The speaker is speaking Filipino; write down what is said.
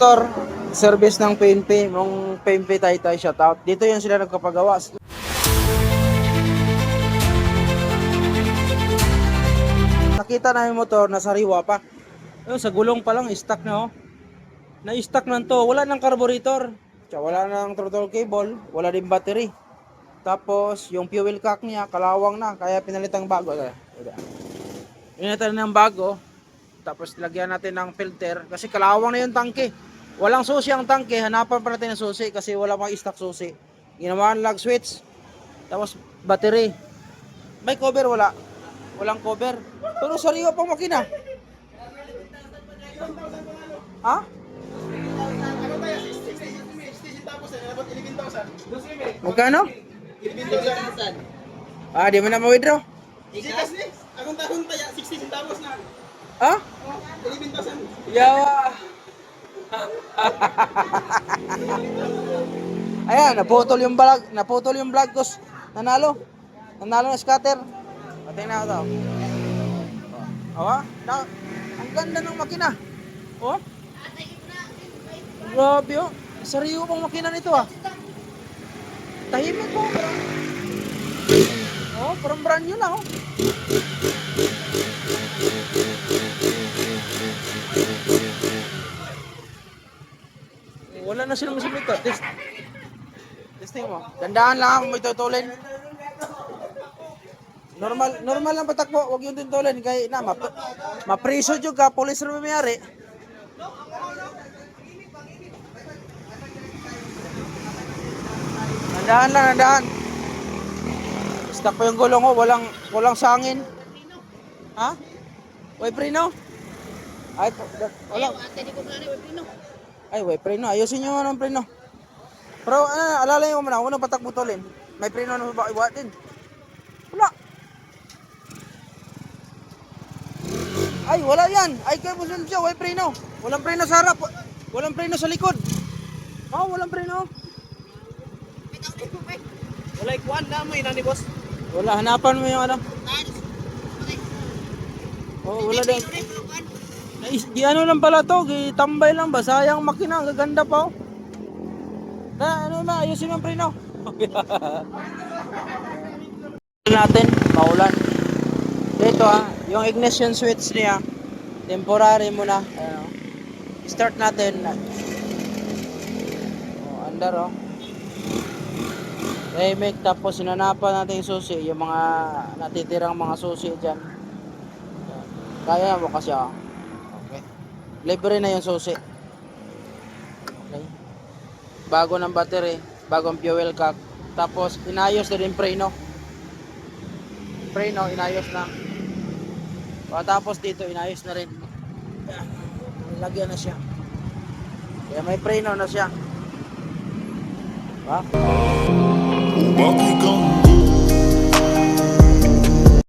motor, service ng PNP, mong PNP tayo tayo shoutout. Dito yun sila nagkapagawa. Nakita na yung motor, nasa riwa pa. Ayun, sa gulong pa lang, stuck na oh. Na-stuck na to. Wala nang carburetor. Tsaka wala nang throttle cable. Wala din battery. Tapos, yung fuel cock niya, kalawang na. Kaya pinalitang bago. Pinalitan ng bago. Tapos, lagyan natin ng filter. Kasi kalawang na yung tangke. Walang susi ang tangke. Hanapan pa natin ng susi kasi wala pang stock susi. Ginawa ng lag switch. Tapos, battery. May cover, wala. Walang cover. Pero sariwa pang makina. Ha? Magkano? Ah, di mo na ma-withdraw? Sikas ni, akong tahon taya, 60 centavos na. Ha? Oh, 11,000. Yawa. Ayan, naputol yung vlog, naputol yung vlog ko. Nanalo. Nanalo na scatter. Pating na to. Awa, na, ang ganda ng makina. Oh. Grabe oh. Sariyo pang makina nito ah. Tahimik ko. Parang, oh, parang brand new na oh. Wala na silang sumito. Test. Testing mo. Dandaan lang ako may tutulin. Normal normal lang patakbo, wag yung tutulin kay na map mapriso jud ka pulis ra mayari. Dandaan lang, dandaan. Stuck pa yung gulong ko, walang walang sangin. Ha? Way preno? Ay, wala. Ay, way preno. Ayusin nyo nga ng preno. Pero, ano, alalay mo muna. Unang patak butolin. May preno na ba iwa din? Wala. Ay, wala yan. Ay, kayo mo siya. Way preno. Walang preno sa harap. Walang preno sa likod. Oh, walang preno. Wala ikuan na mo ina ni boss. Wala, hanapan mo yung ano. Oh, wala din. Ay, di ano lang pala to, tambay lang ba? Sayang makina, ang gaganda pa oh. Na, ano na, ayusin ang preno. natin, maulan. Dito ah, yung ignition switch niya, temporary muna. Ayan, oh. Start natin. Oh, under oh. Remake tapos sinanapan natin yung susi, yung mga natitirang mga susi dyan. Kaya mo kasi ah. Libre na yung susi. Okay. Bago ng battery, bagong fuel cock. Tapos inayos na din preno. Preno, inayos na. Tapos dito, inayos na rin. Lagyan na siya. Kaya may preno na siya. Ha? Bakit kang